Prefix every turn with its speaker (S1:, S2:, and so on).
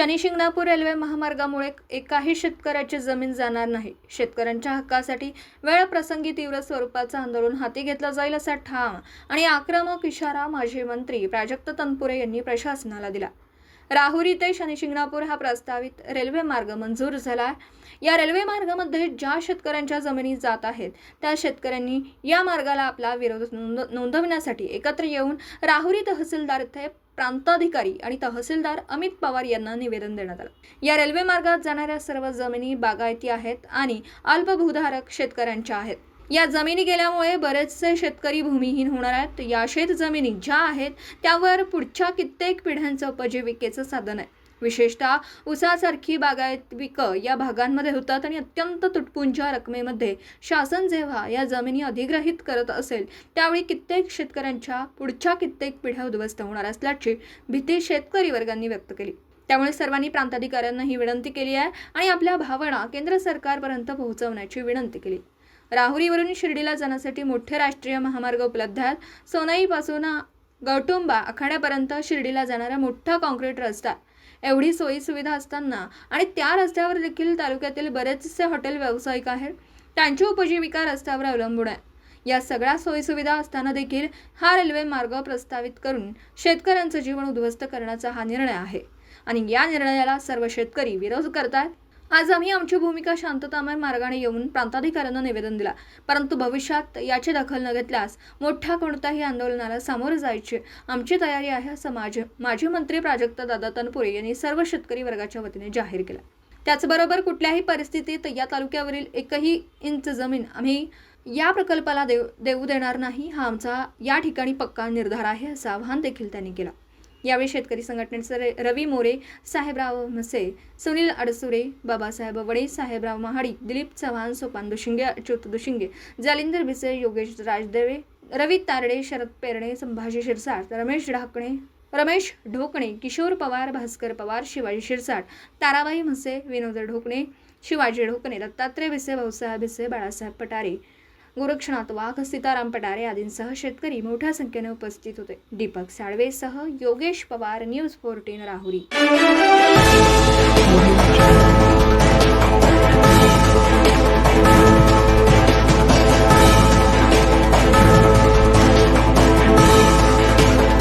S1: Shani Shingnapur railway महामार्गामुळे एकाही शेतकऱ्याची जमीन जाणार नाही. शेतकऱ्यांच्या हक्कासाठी वेळप्रसंगी तीव्र स्वरूपाचं आंदोलन हाती घेतलं जाईल असा ठाम आणि आक्रमक इशारा माजी मंत्री प्राजक्त तनपुरे यांनी प्रशासनाला दिला. राहुरी ते शनिशिंगणापूर हा प्रस्तावित रेल्वे मार्ग मंजूर झाला आहे. या रेल्वे मार्गामध्ये ज्या शेतकऱ्यांच्या जमिनी जात आहेत त्या शेतकऱ्यांनी या मार्गाला आपला विरोध नोंद नोंदवण्यासाठी एकत्र येऊन राहुरी तहसीलदार ते प्रांताधिकारी आणि तहसीलदार अमित पवार यांना निवेदन देण्यात आलं. या रेल्वे मार्गात जाणाऱ्या सर्व जमिनी बागायती आहेत आणि अल्पभूधारक शेतकऱ्यांच्या आहेत. या जमिनी गेल्यामुळे बरेचसे शेतकरी भूमिहीन होणार आहेत. या शेत जमिनी ज्या आहेत त्यावर पुढच्या कित्येक पिढ्यांचं उपजीविकेचं साधन आहे. विशेषतः उसासारखी बागायत पिकं या भागांमध्ये होतात आणि अत्यंत तुटपुंच्या रकमेमध्ये शासन जेव्हा या जमिनी अधिग्रहित करत असेल त्यावेळी कित्येक शेतकऱ्यांच्या पुढच्या कित्येक पिढ्या उद्ध्वस्त होणार असल्याची भीती शेतकरी वर्गांनी व्यक्त केली. त्यामुळे सर्वांनी प्रांताधिकाऱ्यांना ही विनंती केली आहे आणि आपल्या भावना केंद्र सरकारपर्यंत पोहोचवण्याची विनंती केली. राहुरीवरून शिर्डीला जाण्यासाठी मोठे राष्ट्रीय महामार्ग उपलब्ध आहेत. सोनाईपासून गौटुंबा आखाड्यापर्यंत शिर्डीला जाणारा मोठा कॉन्क्रीट रस्ता एवढी सोयी सुविधा असताना आणि त्या रस्त्यावर देखील तालुक्यातील बरेचसे हॉटेल व्यावसायिक आहेत. त्यांची उपजीविका रस्त्यावर अवलंबून आहे. या सगळ्या सोयीसुविधा असताना देखील हा रेल्वे मार्ग प्रस्तावित करून शेतकऱ्यांचं जीवन उद्ध्वस्त करण्याचा हा निर्णय आहे. आणि या निर्णयाला सर्व शेतकरी विरोध करतात. आज आम्ही आमची भूमिका शांततामय मार्गाने येऊन प्रांताधिकाऱ्यांना निवेदन दिला. परंतु भविष्यात याची दखल न घेतल्यास मोठ्या कोणत्याही आंदोलनाला सामोरं जायची आमची तयारी आहे असं माझे माजी मंत्री प्राजक्ता दादा तनपुरे यांनी सर्व शेतकरी वर्गाच्या वतीने जाहीर केलं. त्याचबरोबर कुठल्याही परिस्थितीत या तालुक्यावरील एकही इंच जमीन आम्ही या प्रकल्पाला देऊ देऊ देणार नाही हा आमचा या ठिकाणी पक्का निर्धार आहे असं आवाहन देखील त्यांनी केलं. यावेळी शेतकरी संघटनेचे रवी मोरे साहेबराव म्हसे सुनील अडसुरे बाबासाहेब वडे साहेबराव महाडी दिलीप चव्हाण सोपान दुशिंगे अच्युत दुशिंगे जालिंदर भिसे योगेश राजदेवे रवी तारडे शरद पेरणे संभाजी शिरसाट रमेश ढाकणे रमेश ढोकणे किशोर पवार भास्कर पवार शिवाजी शिरसाट ताराबाई म्हसे विनोद ढोकणे शिवाजी ढोकणे दत्तात्रय भिसे भाऊसाहेब भिसे बाळासाहेब पटारे गोरक्षनाथ वाघ सीताराम पटारे आदींसह शेतकरी मोठ्या संख्येने उपस्थित होते. दीपक साळवेसह योगेश पवार न्यूज फोर्टीन राहुरी.